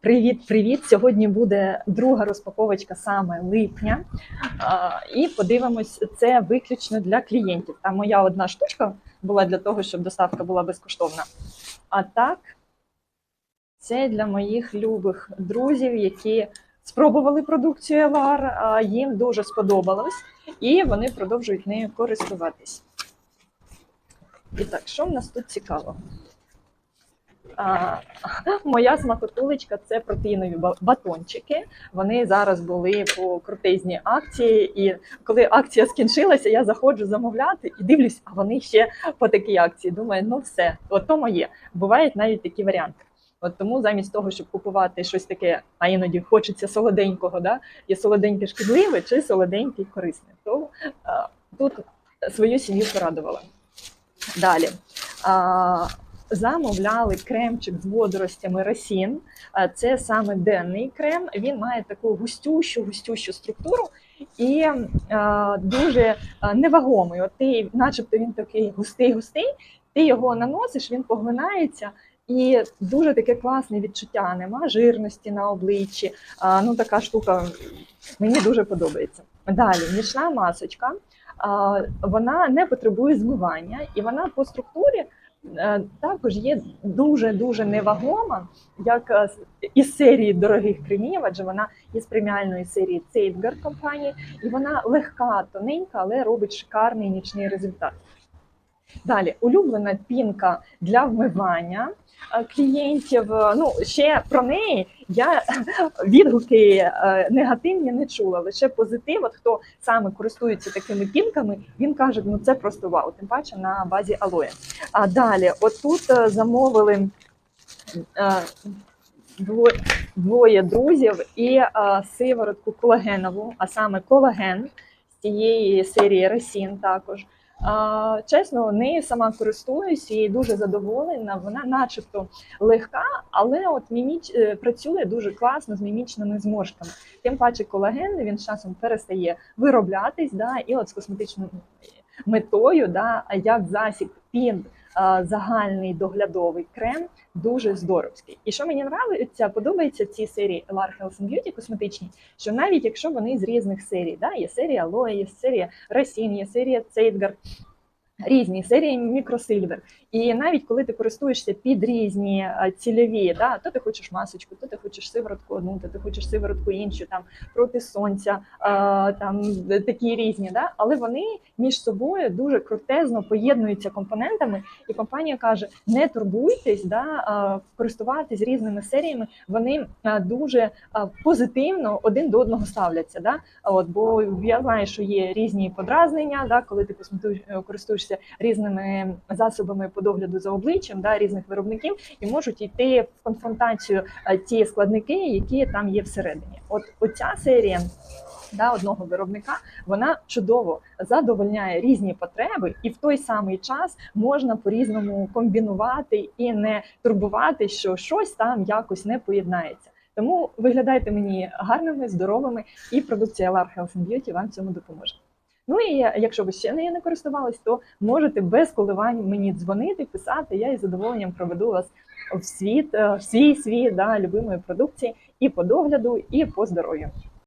Привіт-привіт! Сьогодні буде друга розпаковочка саме липня. І подивимось, це виключно для клієнтів. Там моя одна штучка була для того, щоб доставка була безкоштовна. А так, це для моїх любих друзів, які спробували продукцію Елар, їм дуже сподобалось, і вони продовжують нею користуватись. І так, що в нас тут цікаво? А, моя смакотулечка це протеїнові батончики. Вони зараз були по крутезній акції. І коли акція скінчилася, я заходжу замовляти і дивлюсь, а вони ще по такій акції. Думаю, ну все, от то моє. Бувають навіть такі варіанти. От тому замість того, щоб купувати щось таке, а іноді хочеться солоденького, да? є солоденьке шкідливе чи солоденький корисне. То а, тут свою сім'ю порадувала. Далі. А, замовляли кремчик з водоростями Росін. Це саме денний крем. Він має таку густющу, густющу структуру і дуже невагомий. От ти, начебто, він такий густий-густий. Ти його наносиш, він поглинається. І дуже таке класне відчуття. Нема жирності на обличчі. А, ну така штука мені дуже подобається. Далі нічна масочка. А, вона не потребує змивання, і вона по структурі також є дуже дуже невагома, як е, із серії дорогих кремів, адже вона із преміальної серії Цейтгар компанії, і вона легка, тоненька, але робить шикарний нічний результат. Далі улюблена пінка для вмивання е, клієнтів. Е, Ну ще про неї я відгуки е, негативні не чула, лише позитив. От хто саме користується такими пінками, він каже, ну це просто вау, тим паче на базі алоє. А далі, отут замовили двоє, друзів і е, сиворотку колагенову, а саме колаген з тієї серії Ресін також. Чесно, нею сама користуюсь і дуже задоволена. Вона, начебто, легка, але от міміч е, працює дуже класно з мімічними зморшками. Тим паче колаген він з часом перестає вироблятись, да, і от з косметичною метою, да, як засіб під загальний доглядовий крем дуже здоровський. І що мені нравиться, подобається в цій серії LAR Health Beauty косметичній, що навіть якщо вони з різних серій, да, є серія Aloe, є серія Racine, є серія Цейтгар, різні серії мікросильвер. І навіть коли ти користуєшся під різні цільові, да, то ти хочеш масочку, то ти хочеш сиворотку одну, то ти хочеш сиворотку іншу, там проти сонця, а, там е, такі різні, да, але вони між собою дуже крутезно поєднуються компонентами, і компанія каже: не турбуйтесь, да, користуватись різними серіями, вони дуже позитивно один до одного ставляться. Да? От, бо я знаю, що є різні подразнення, да, коли ти е, користуєшся різними засобами по догляду за обличчям да, різних виробників, і можуть йти в конфронтацію е, ті складники, які там є всередині. От оця серія. Да, одного виробника вона чудово задовольняє різні потреби, і в той самий час можна по-різному комбінувати і не турбувати, що щось там якось не поєднається. Тому виглядайте мені гарними, здоровими, і продукція LAR Health and Beauty вам цьому допоможе. Ну і якщо ви ще нею не користувались, то можете без коливань мені дзвонити, писати. Я із задоволенням проведу вас в світ, е, в свій світ да, любимої продукції і по догляду, і по здоров'ю.